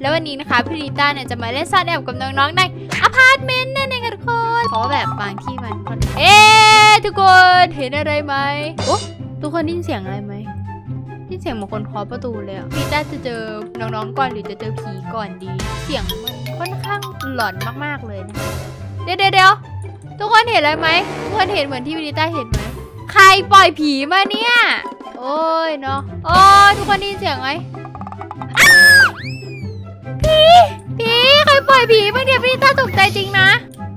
แล้ววันนี้นะคะพี่ริต้าเนี่ยจะมาเล่นซ่อนแอบกับน้องๆในอพาร์ตเมนต์นั่นเองค่ะทุกคนเพราะแบบบางที่มันเอ๊ะทุกคนเห็นอะไรไหมโอ้ทุกคนได้ยินเสียงอะไรไหมได้ยินเสียงเหมือนคนเคาะประตูเลยอะพี่ต้าจะเจอน้องๆก่อนหรือจะเจอผีก่อนดี เสียงมันค่อนข้างหลอนมากๆเลยนะคะเดี๋ยวเดี๋ยวทุกคนเห็นอะไรไหมทุกคนเห็นเหมือนที่พี่ริต้าเห็นไหมใครปล่อยผีมาเนี่ย โอ้ยเนาะโอ้ยทุกคนได้ยินเสียงไหม ยผีเมาเนี่ยพี่ลิต้าตกใจจริงนะ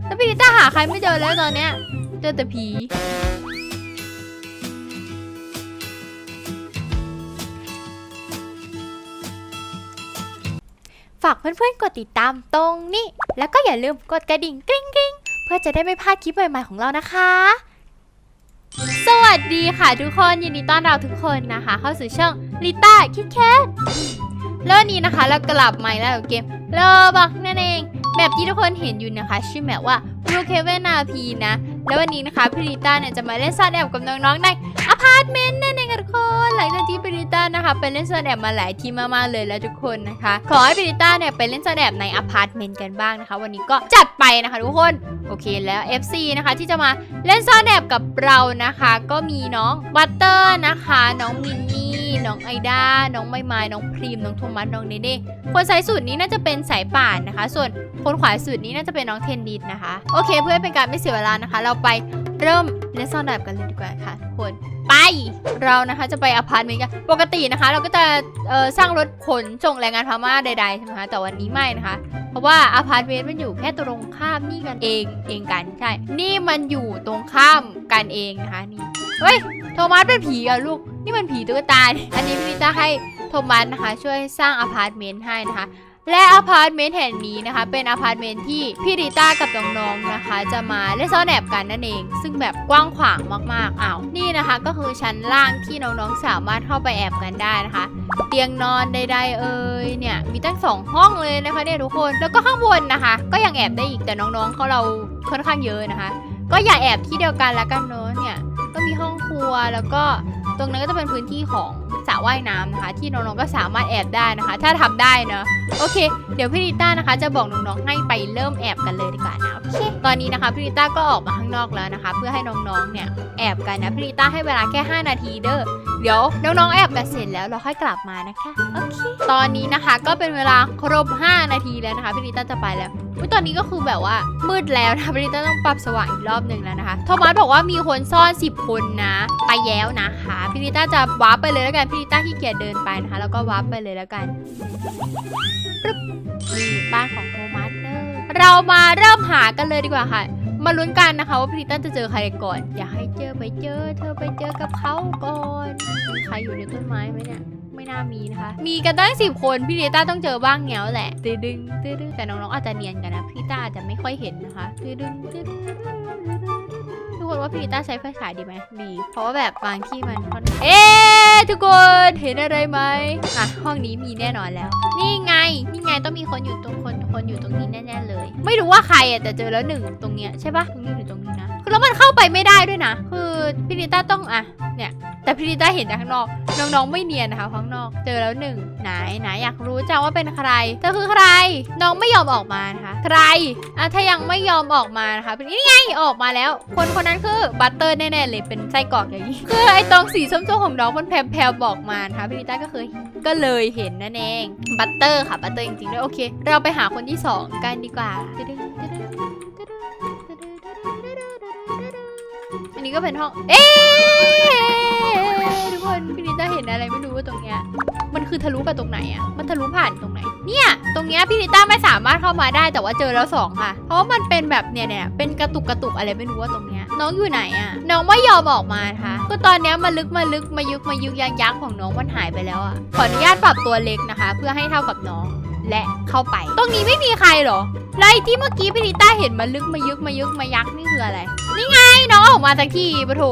แล้วพี่ลิต้าหาใครไม่เจอแล้วตอนเนี้ยเจอแต่ผีฝากเพื่อนๆกดติดตามตรงนี้ แล้วก็อย่าลืมกดกระดิ่งกริ๊งกริ๊งเพื่อจะได้ไม่พลาดคลิปใหม่ๆของเรานะคะ สวัสดีค่ะทุกคนยินดีต้อนรับทุกคนนะคะ เข้าสู่ช่องลิต้าคิดแคท แล้ววันนี้นะคะเรากลับมาแล้วกับเกมโลบักนั่นเองแบบที่ทุกคนเห็นอยู่นะคะ ชื่อแบบว่า Blue c a v e n RP นะ แล้ววันนี้นะคะพี่ลิต้าเนี่ยจะมาเล่นซ่อนแอบกับน้องๆในอพาร์ตเมนต์นั่นเองค่ะทุกคนหลังจากที่พี่ลิต้านะคะไปเล่นซ่อนแอบมาหลายที่มากๆเลยแล้วทุกคนนะคะ ขอให้พี่ลิต้าเนี่ยไปเล่นซ่อนแอบในอพาร์ตเมนต์กันบ้างนะคะ วันนี้ก็จัดไปนะคะทุกคนโอเคแล้ว FC นะคะที่จะมาเล่นซ่อนแอบกับเรานะคะ ก็มีน้องบัตเตอร์นะคะ น้องมินนี่ น้องไอดา น้องไมไม้น้องพรีม น้องโทมัส น้องเนเน่คนซ้ายสุดนี้น่าจะเป็นสายป่านนะคะ ส่วนคนขวาสุดนี้น่าจะเป็นน้องเทนนิสนะคะ โอเค เพื่อเป็นการไม่เสียเวลานะคะ เราไปเริ่มเล่นซ่อนแอบกันเลยดีกว่าค่ะทุกคนไป เรานะคะจะไปอพาร์ตเมนต์กันปกตินะคะ เราก็จะสร้างรถขนส่งแรงงานพม่าใดๆใช่ไหมคะแต่วันนี้ไม่นะคะ เพราะว่าอพาร์ตเมนต์มันอยู่แค่ตรงข้ามนี่กันเองเองกันใช่ นี่มันอยู่ตรงข้ามกันเองนะคะนี่เฮ้ย โทมัสเป็นผีอะลูก นี่มันผีตุ๊กตา อันนี้พี่ลิต้าให้โทมัสนะคะ ช่วยสร้างอพาร์ตเมนต์ให้นะคะ และอพาร์ตเมนต์แห่งนี้นะคะ เป็นอพาร์ตเมนต์ที่พี่ริต้ากับน้องๆนะคะ จะมาเล่นซ่อนแอบกันนั่นเอง ซึ่งแบบกว้างขวางมากๆอ้าวนี่นะคะ ก็คือชั้นล่างที่น้องๆสามารถเข้าไปแอบกันได้นะคะเตียงนอนใดๆเอ่ยเนี่ยมีตั้งสองห้องเลยนะคะเนี่ยทุกคนแล้วก็ข้างบนนะคะ ก็ยังแอบได้อีกแต่น้องๆเขาเราค่อนข้างเยอะนะคะ ก็อย่าแอบที่เดียวกันล้วกันเนอะเนี่ย ก็มีห้องครัวแล้วก็ตรงนั้นก็จะเป็นพื้นที่ของ สระว่ายน้ำนะคะ ที่น้องๆก็สามารถแอบได้นะคะ ถ้าทำได้เนอะโอเค เดี๋ยวพี่ริต้านะคะ จะบอกน้องๆให้ไปเริ่มแอบกันเลยดีกว่านะโอเคตอนนี้นะคะพี่ริต้าก็ออกมาข้างนอกแล้วนะคะ เพื่อให้น้องๆเนี่ยแอบกันนะพี่ริต้าให้เวลาแค่ 5 นาทีเด้อเดี๋ยวน้องๆแอบกันเสร็จแล้วเราค่อยกลับมานะคะโอเคตอนนี้นะคะก็เป็นเวลาครบ 5 นาทีแล้วนะคะพี่ลิต้าจะไปแล้วตอนนี้ก็คือแบบว่ามืดแล้วนะพี่ลิต้าต้องปรับสว่างอีกรอบหนึ่งแล้วนะคะโทมัสบอกว่ามีคนซ่อน 10 คนนะ ไปแล้วนะคะพี่ลิต้าจะว้าไปเลยแล้วกันพี่ลิต้าขี้เกียจเดินไปนะคะ แล้วก็วาร์ปไปเลยแล้วกันปึ๊บนี่บ้านของโทมัสเนอะเรามาเริ่มหากันเลยดีกว่าค่ะ มาลุ้นกันนะคะว่าพีต้าจะเจอใครก่อน อย่าให้เจอไปเจอ เธอไปเจอกับเขาก่อนมีใครอยู่ในต้นไม้ไหมเนี่ยไม่น่ามีนะคะ มีกันตั้งสิบคน พี่ลิต้าต้องเจอบ้างแง้วแหละตื้อดึงตื้อดึงแต่น้องๆอาจจะเนียนกันนะพี่ต้าอาจจะไม่ค่อยเห็นนะคะตื้อดึงตื้อดึงทุกคนว่าพี่ลิต้าใช้ไฟฉายดีไหมดี เพราะว่าแบบบางที่มันค่อนเอ๊ะ ทุกคนเห็นอะไรไหมอะห้องนี้มีแน่นอนแล้ว นี่ไงนี่ไงต้องมีคนอยู่ตรงคนคนอยู่ตรงนี้แน่ๆเลย ไม่รู้ว่าใครอะแต่เจอแล้วหนึ่งตรงเนี้ยใช่ปะตรงนี้หรือตรงนี้นะ แล้วมันเข้าไปไม่ได้ด้วยนะ คือพี่ลิต้าต้องอะเนี่ยแต่พี่ลิต้าเห็นจากข้างนอก น้องๆไม่เนียนนะคะข้างนอก เจอแล้วหนึ่งไหนไหนอยากรู้จังว่าเป็นใครเธอคือใคร น้องไม่ยอมออกมานะคะใครอะถ้ายังไม่ยอมออกมานะคะเป็นนี่ไงออกมาแล้ว คนคนนั้นคือบัตเตอร์แน่ๆเลยเป็นไส้กรอกอย่างนี้คือไอ้ตรงสีส้มๆของน้องมันแพรวๆบอกมานะคะพี่ลิต้าก็เคยก็เลยเห็นนั่นเองบัตเตอร์ค่ะบัตเตอร์จริงๆด้วยโอเค เราไปหาคนที่สองกันดีกว่าอัน นี้ก็เป็นห้อง เอ๊ทุกคนพี่ลิต้าเห็นอะไรไม่รู้ว่าตรงเนี้ย มันคือทะลุไปตรงไหนอะมันทะลุผ่านตรงไหน เนี่ย ตรงเนี้ยพี่ลิต้าไม่สามารถเข้ามาได้แต่ว่าเจอแล้วสองค่ะ เพราะว่ามันเป็นแบบเนี่ยเนี่ยเป็นกระตุกกระตุกอะไรไม่รู้ว่าตรงเนี้ย น้องอยู่ไหนอะน้องไม่ยอมออกมานะคะคือตอนเนี้ยมาลึกมาลึกมายึกมายึกยักยักของน้องมันหายไปแล้วอะขออนุญาตปรับตัวเล็กนะคะ เพื่อให้เท่ากับน้อง และเข้าไป ตรงนี้ไม่มีใครเหรอไรที่เมื่อกี้พี่ลิต้าเห็นมาลึกมายึกมายึกมายักนี่คืออะไร นี่ไงน้องออกมาจากที่ปะโถ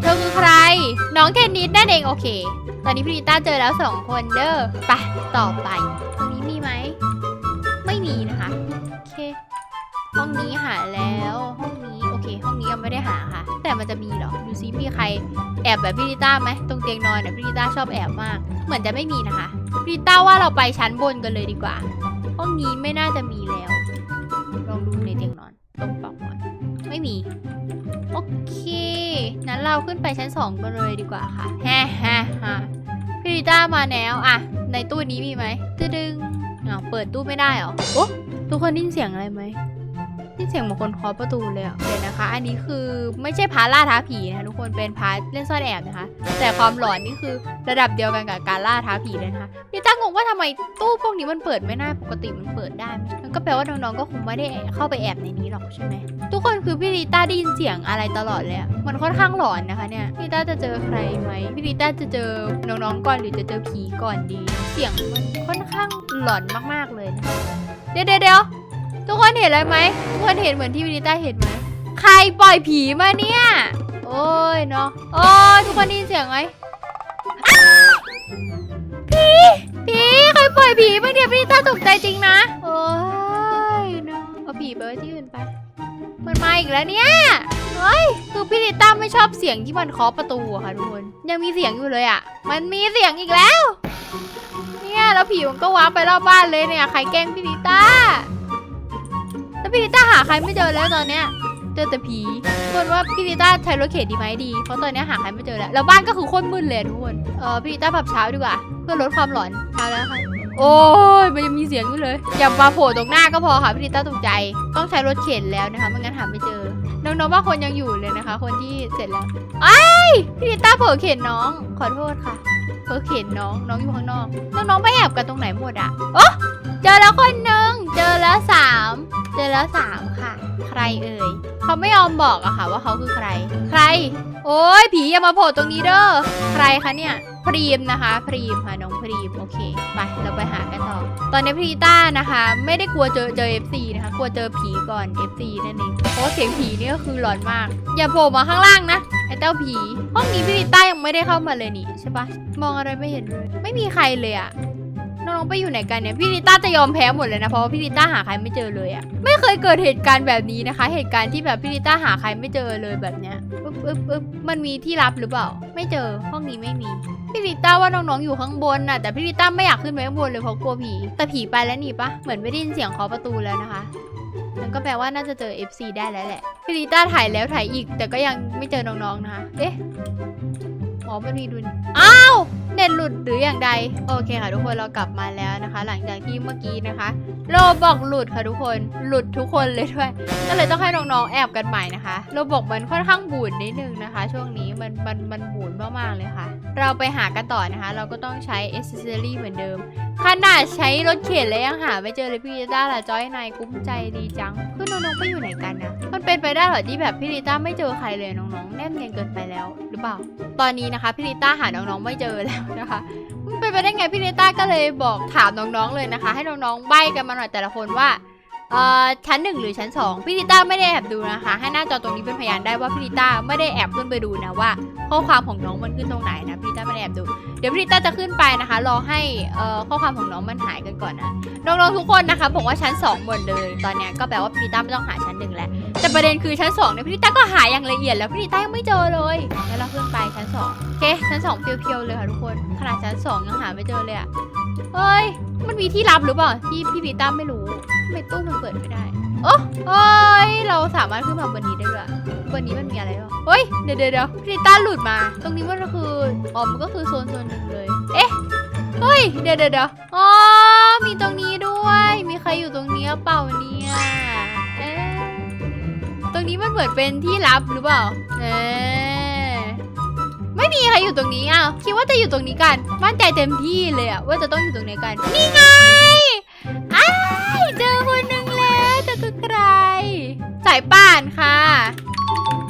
เธอคือใคร น้องเทนนิสนั่นเองโอเค ตอนนี้พี่ลิต้าเจอแล้วสองคนเด้อไปต่อไป ตรงนี้มีไหม ไม่มีนะคะ โอเค ห้องนี้หาแล้วห้อง แต่มันจะมีเหรอดูซิมีใครแอบแบบพี่ลิต้าไหมตรงเตียงนอนเนี่ยพี่ลิต้าชอบแอบมาก เหมือนจะไม่มีนะคะพี่ลิต้าว่าเราไปชั้นบนกันเลยดีกว่า ห้องนี้ไม่น่าจะมีแล้ว ลองดูในเตียงนอน ตรงปลอกหมอนไม่มี โอเคนั้นเราขึ้นไปชั้นสองกันเลยดีกว่าค่ะแฮ่แฮ่ฮ่าพี่ลิต้ามาแล้วอะในตู้นี้มีไหมตึดึงอ้าวเปิดตู้ไม่ได้เหรอโอ้ทุกคนได้ยินเสียงอะไรไหม นเสียงเหมือนคนเคาะประตูเลยอะเดี๋ยวนะคะ อันนี้คือไม่ใช่พาล่าท้าผีนะคะทุกคนเป็นพาเล่นซ่อนแอบนะคะ แต่ความหลอนนี่คือระดับเดียวกันกับการล่าท้าผีเลยนะคะพี่ตั้งงงว่าทำไมตู้พวกนี้มันเปิดไม่ได้ปกติมันเปิดได้มันก็แปลว่าน้องๆก็คงไม่ได้เข้าไปแอบในนี้หรอกใช่ไหมทุกคนคือพี่ลิต้าได้ยินเสียงอะไรตลอดเลยมันค่อนข้างหลอนนะคะเนี่ยพี่ลิต้าจะเจอใครไหมพี่ลิต้าจะเจอน้องๆก่อนหรือจะเจอผีก่อนดี เสียงมันค่อนข้างหลอนมากๆเลยนะคะเดี๋ยวเดี๋ยวเดี๋ยว ทุกคนเห็นอะไรไหมทุกคนเห็นเหมือนที่พี่ลิต้าเห็นไหมใครปล่อยผีมาเนี่ย โอ้ยเนาะโอ้ยทุกคนได้ยินเสียงไหมผีผีใครปล่อยผีมาเนี่ยพี่ลิต้าตกใจจริงนะ โอ้ยเนาะเอาผีไปไว้ที่อื่นไปมันมาอีกแล้วเนี่ยเฮ้ย คือพี่ลิต้าไม่ชอบเสียงที่มันเคาะประตูอะค่ะทุกคน ยังมีเสียงอยู่เลยอะ มันมีเสียงอีกแล้ว เนี่ยแล้วผีมันก็ว้าไปรอบบ้านเลยเนี่ย ใครแกล้งพี่ลิต้า แล้วพี่ลิต้าหาใครไม่เจอแล้วตอนเนี้ย เจอแต่ผีทุกคนว่าพี่ลิต้าใช้รถเข็นดีไหมดี เพราะตอนนี้หาใครไม่เจอแล้ว แล้วบ้านก็คือโคตรมืดเลยทุกคน เออพี่ลิต้าปรับเช้าดีกว่า เพื่อลดความหลอนเช้าแล้วค่ะ โอ้ยมันยังมีเสียงอยู่เลย อย่ามาโผล่ตรงหน้าก็พอค่ะพี่ลิต้าตกใจ ต้องใช้รถเข็นแล้วนะคะไม่งั้นหาไม่เจอ น้องๆบาคนยังอยู่เลยนะคะ คนที่เสร็จแล้วไอ้ยพี่ลิต้าเผลอเข็นน้อง ขอโทษค่ะเผลอเข็นน้องน้องอยู่ข้างนอก น้องๆไปแอบกันตรงไหนหมดอะโอ้เจอแล้วคนหนึ่งเจอแล้วสาม เจอแล้วสามค่ะ ใครเอ่ยเขาไม่ยอมบอกอะค่ะ ว่าเขาคือใคร ใคร โอ้ยผีอย่ามาโผล่ตรงนี้เด้อใครคะเนี่ยพรีมนะคะ พรีมค่ะน้องพรีมโอเคไปเราไปหากันต่อ ตอนนี้พรีต้านะคะ ไม่ได้กลัวเจอเจอ FC นะคะ กลัวเจอผีก่อน FC นั่นเองเพราะว่าเสียงผีนี่ก็คือหลอนมาก อย่าโผล่มาข้างล่างนะไอ้เต้าผีห้องนี้พรีต้ายังไม่ได้เข้ามาเลยนี่ใช่ปะมองอะไรไม่เห็นเลยไม่มีใครเลยอะ น้องๆไปอยู่ไหนกันเนี่ยพี่ลิต้าจะยอมแพ้หมดเลยนะเพราะว่าพี่ลิต้าหาใครไม่เจอเลยอะไม่เคยเกิดเหตุการณ์แบบนี้นะคะ เหตุการณ์ที่แบบพี่ลิต้าหาใครไม่เจอเลยแบบเนี้ยปึ๊บปึ๊บปึ๊บมันมีที่ลับหรือเปล่า ไม่เจอห้องนี้ไม่มีพี่ลิต้าว่าน้องๆอยู่ข้างบนน่ะแต่พี่ลิต้าไม่อยากขึ้นไปข้างบนเลยเพราะกลัวผีแต่ผีไปแล้วนี่ปะเหมือนไม่ได้ยินเสียงเคาะประตูแล้วนะคะนั่นก็แปลว่าน่าจะเจอ FC ได้แล้วแหละพี่ลิต้าถ่ายแล้วถ่ายอีก แต่ก็ยังไม่เจอน้องๆนะคะเอ๊ะ อ๋อมันมีดุนอ้าวเน็ตหลุดหรืออย่างใด โอเคค่ะทุกคนเรากลับมาแล้วนะคะ หลังจากที่เมื่อกี้นะคะโลบอกหลุดค่ะทุกคนหลุดทุกคนเลยด้วย ก็เลยต้องให้น้องๆแอบกันใหม่นะคะโลบอกมันค่อนข้างบูดนิดนึงนะคะ ช่วงนี้มันมันมันบูดมากๆเลยค่ะ เราไปหากันต่อนะคะ เราก็ต้องใช้อ c เซสซอรี่เหมือนเดิม ขนาดใช้รถเข็นแล้วยังหาไม่เจอเลยพี่ลิต้าละจอยนายกุ้มใจดีจัง คือน้องๆไปอยู่ไหนกันนะ มันเป็นไปได้เหรอที่แบบพี่ลิต้าไม่เจอใครเลยน้องๆ แน่นเนียนเกินไปแล้วหรือเปล่า ตอนนี้นะคะพี่ลิต้าหาน้องๆไม่เจอแล้วนะคะมันเป็นไปได้ไงพี่ลิต้าก็เลยบอกถามน้องๆเลยนะคะ ให้น้องๆใบ้กันมาหน่อยแต่ละคนว่า เอ่อชั้นหนึ่งหรือชั้นสองพี่ลิต้าไม่ได้แอบดูนะคะ ให้หน้าจอตรงนี้เป็นพยานได้ว่าพี่ลิต้าไม่ได้แอบขึ้นไปดูนะว่า ข้อความของน้องมันขึ้นตรงไหนนะพี่ลิต้าไม่ได้แอบดู เดี๋ยวพี่ลิต้าจะขึ้นไปนะคะ รอให้เอ่อข้อความของน้องมันหายกันก่อนนะน้องๆทุกคนนะคะบอกว่าชั้น2หมดเลย ตอนนี้ก็แปลว่าพี่ลิต้าไม่ต้องหาชั้นหนึ่งแล้วแต่ประเด็นคือชั้น2เนี่ยพี่ลิต้าก็หาอย่างละเอียดแล้วพี่ลิต้ายังไม่เจอเลยแล้วเราขึ้นไปชั้น2โอเคชั้น2เพียวๆเลยค่ะทุกคนขนาดชั้น2ยังหาไม่เจอเลยอะเฮ้ยมันมีที่ลับหรือเปล่าที่พี่ลิต้าไม่รู้ ทำไมตู้มันเปิดไม่ได้ โอ้เฮ้ยเราสามารถขึ้นมาบนนี้ได้ด้วยบนนี้มันมีอะไรบ้างเฮ้ย เดี๋ยวเดี๋ยวเดี๋ยวพี่ลิต้าหลุดมา ตรงนี้มันก็คืออ๋อมันก็คือโซนโซนหนึ่งเลย เอ๊ะ เฮ้ยเดี๋ยวเดี๋ยวเดี๋ยวอ๋อ มีตรงนี้ด้วย มีใครอยู่ตรงนี้เปล่าเนี่ยเอ๊ะตรงนี้มันเหมือนเป็นที่ลับหรือเปล่า เอ๊ะไม่มีใครอยู่ตรงนี้อะคิดว่าจะอยู่ตรงนี้กัน มั่นใจเต็มที่เลยอะว่าจะต้องอยู่ตรงนี้กัน นี่ไงานค่ะ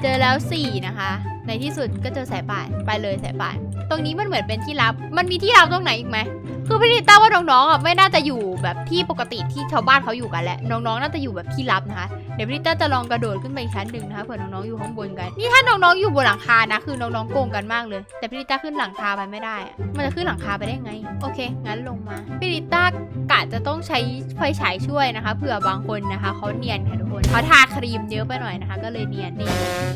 เจอแล้วสี่นะคะ ในที่สุดก็เจอสายป่าน ไปเลยสายป่าน ตรงนี้มันเหมือนเป็นที่ลับ มันมีที่ลับตรงไหนอีกไหม คือพี่ลิต้าว่าน้องๆอะไม่น่าจะอยู่แบบที่ปกติที่ชาวบ้านเขาอยู่กันแหละ น้องๆน่าจะอยู่แบบที่ลับนะคะ เดี๋ยวพี่ต้าจะลองกระโดดขึ้นไปชั้นหนึ่งนะคะเผื่อน้องๆอยู่ข้างบนกัน นี่ถ้าน้องๆอยู่บนหลังคานะ คือน้องๆโกงกันมากเลย แต่พี่ต้าขึ้นหลังคาไปไม่ได้อะมันจะขึ้นหลังคาไปได้ไง โอเค งั้นลงมาพี่ต้ากะจะต้องใช้ไฟฉายช่วยนะคะเผื่อบางคนนะคะเขาเนียนค่ะทุกคนเขาทาครีมเยอะไปหน่อยนะคะ ก็เลยเนียนนี่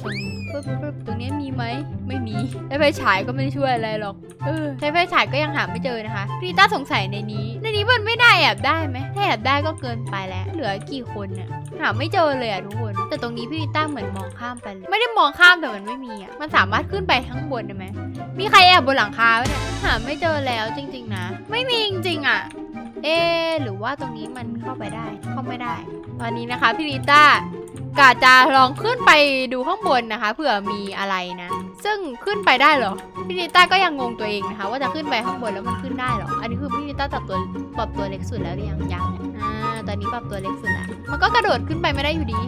ตรงนี้ปึ๊บปึ๊บตรงนี้มีไหมไม่มีไอ้ไฟฉายก็ไม่ช่วยอะไรหรอกเออใช้ไฟฉายก็ยังหาไม่เจอนะคะพี่ลิต้าต้าสงสัยในนี้ในนี้มันไม่ได้แอบได้ไหมถ้าแอบได้ก็เกินไปแล้ว เหลือกี่คนเนี่ยหาไม่เจอเลยอะทุกคน แต่ตรงนี้พี่ลิต้าเหมือนมองข้ามไปเลยไม่ได้มองข้ามแต่มันไม่มีอะมันสามารถขึ้นไปข้งบนได้ไหมมีใครแอบบนหลังคาไหมเนี่ยหาไม่เจอแล้วจริง ๆ นะ ไม่มีจริงๆอะเอหรือว่าตรงนี้มันเข้าไปได้เข้าไม่ได้ ตอนนี้นะคะพี่ลิต้ากาจะลองขึ้นไปดูข้างบนนะคะเผื่อมีอะไรนะ ซึ่งขึ้นไปได้เหรอ พี่ลิต้าก็ยังงงตัวเองนะคะ ว่าจะขึ้นไปข้างบนแล้วมันขึ้นได้เหรอ อันนี้คือพี่ลิต้าปรับตัวปรับตัวเล็กสุดแล้วหรือยังยังอ่าตอนนี้ปรับตัวเล็กสุดแล้วมันก็กระโดดขึ้นไปไม่ได้อยู่ดี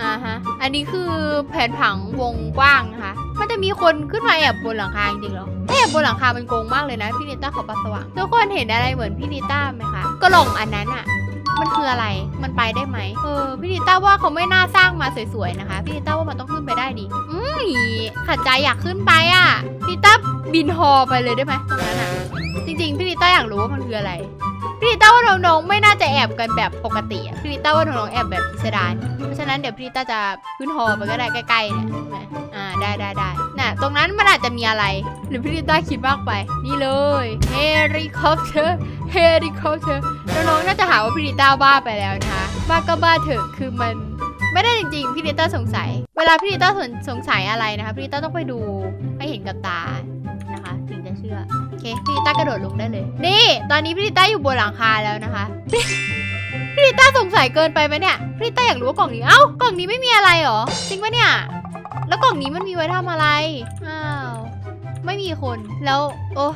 อ่าฮะ อันนี้คือแผนผังวงกว้างนะคะ มันจะมีคนขึ้นมาแอบบนหลังคาจริงๆเหรอถ้าแอบบนหลังคามันโกงมากเลยนะพี่ลิต้าขอปรับสว่างทุกคนเห็นอะไรเหมือนพี่ลิต้าไหมคะกล่องอันนั้นอะ มันคืออะไร มันไปได้ไหมเออพี่ดิต้าว่าเขาไม่น่าสร้างมาสวยๆนะคะ พี่ดิต้าว่ามันต้องขึ้นไปได้ดิอืมขัดใจอยากขึ้นไปอะ พี่ดิต้าบินฮอไปเลยได้ไหมตรงนั้นอะ จริงๆ พี่ดิต้าอยากรู้ว่ามันคืออะไร พี่ดิต้าว่าน้องๆไม่น่าจะแอบกันแบบปกติอะ พี่ดิต้าว่าน้องๆแอบแบบพิสดาร เพราะฉะนั้นเดี๋ยวพี่ดิต้าจะขึ้นฮอไปก็ได้ใกล้ๆเนี่ยใช่ ไหมอ่าได้ได้ได้น่ะ ตรงนั้นมันอาจจะมีอะไร หรือพี่ดิต้าคิดมากไป นี่เลยเฮลิคอปเตอร์เฮลิคอปเตอร์น้องๆน่าจะหาว่าพี่ดิต้าบ้าไปแล้วนะคะบ้าก็บ้าเถอะคือมันไม่ได้จริงๆ พี่ดิต้าสงสัย เวลาพี่ดิต้าสงสัยอะไรนะคะพี่ดิต้าต้องไปดูให้เห็นกับตานะคะถึงจะเชื่อโอเคพี่ดิต้ากระโดดลงได้เลย นี่ ตอนนี้พี่ดิต้าอยู่บนหลังคาแล้วนะคะพี่ดิต้าสงสัยเกินไปไหมเนี่ยพี่ดิต้าอยากรู้ว่ากล่องนี้เอ้ากล่องนี้ไม่มีอะไรหรอจริงปะเนี่ย แล้วกล่องนี้มันมีไว้ทำอะไร อ้าว ไม่มีคน แล้ว โอ้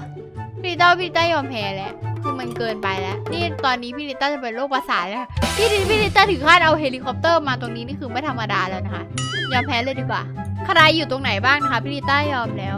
พี่ดิต้าพี่ดิต้ายอมแพ้แล้ว คือมันเกินไปแล้ว นี่ตอนนี้พี่ลิต้าจะเป็นโรคประสาทแล้ว พี่ลิพี่ลิต้าถึงขั้นเอาเฮลิคอปเตอร์มาตรงนี้นี่คือไม่ธรรมดาแล้วนะคะ ยอมแพ้เลยดีกว่า ใครอยู่ตรงไหนบ้างนะคะพี่ลิต้ายอมแล้ว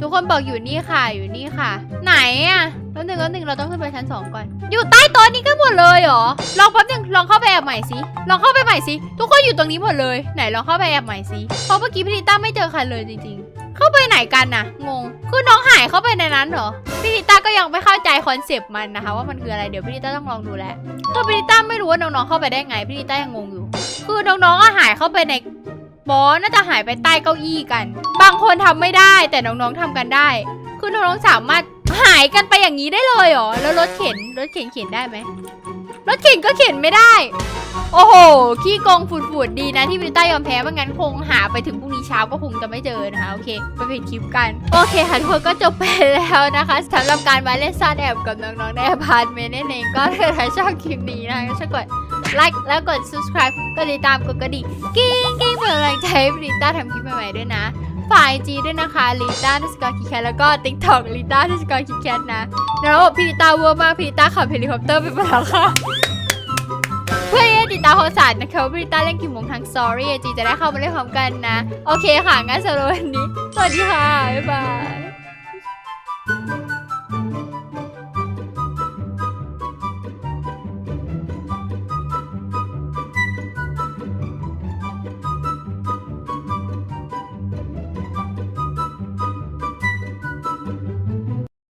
ทุกคนบอกอยู่นี่ค่ะ อยู่นี่ค่ะ ไหนอะ แล้วหนึ่งแล้วหนึ่งเราต้องขึ้นไปชั้นสองก่อน อยู่ใต้โต๊ะนี้กันหมดเลยเหรอ ลองแป๊บหนึงลองเข้าไปแอบใหม่สิ ลองเข้าไปใหม่สิ ทุกคนอยู่ตรงนี้หมดเลย ไหนลองเข้าไปแอบใหม่สิ เพราะเมื่อกี้พี่ลิต้าไม่เจอใครเลยจริง ๆ เข้าไปไหนกันน่ะ งง คือน้องหายเข้าไปในนั้นเหรอ พี่ลิต้าก็ยังไม่เข้าใจคอนเซปต์มันนะคะ ว่ามันคืออะไร เดี๋ยวพี่ลิต้าต้องลองดูแลวคือพี่ลิต้าไม่รู้ว่าน้องๆเข้าไปได้ไง พี่ลิต้ายังงงอยู่ คือน้องๆอะหายเข้าไปในบอสน่าจะหายไปใต้เก้าอี้กัน บางคนทำไม่ได้แต่น้องๆทำกันได้ คือน้องๆสามารถ หายกันไปอย่างนี้ได้เลยเหรอ แล้วรถเข็น รถเข็นเข็นได้ไหม รถเข็นก็เข็นไม่ได้ โอ้โห ขี้โกงฝุดๆดีนะที่วิต้ายอมแพ้ไม่งั้นคงหาไปถึงพรุ่งนี้เช้าก็คงจะไม่เจอนะคะ โอเค ไปเปิดคลิปกัน โอเคค่ะทุกคนก็จบไปแล้วนะคะสำหรับการมาเล่นซ่อนแอบกับน้องๆในอพาร์ตเมนต์นั่นเองก็ถ้าใครชอบคลิปนี้นะคะก็ช่วยกดไลค์แล้วกด subscribe กดติดตามกดกระดิ่งกิ้งกิ้งเพื่อเป็นกำลังใจให้ลิต้าทำคลิปใหม่ๆด้วยนะ ฝ่ายจีด้วยนะคะลิต้าทิสกอร์คิแคทแล้วก็ติ๊กต็อกลิต้าทิสกอร์คิแคทนะแล้วบอกพี่ลิต้าเวอร์มากพี่ลิต้าขับเฮลิคอปเตอร์ไปบนหลังคาเพื่อที่จะติดตามข่าวสารนะคะว่าบริต้าเล่นกี่โมงทางสอรี่จีจะได้เข้ามาเล่นพร้อมกันนะ โอเคค่ะงั้นสำหรับวันนี้ สวัสดีค่ะ บ๊ายบาย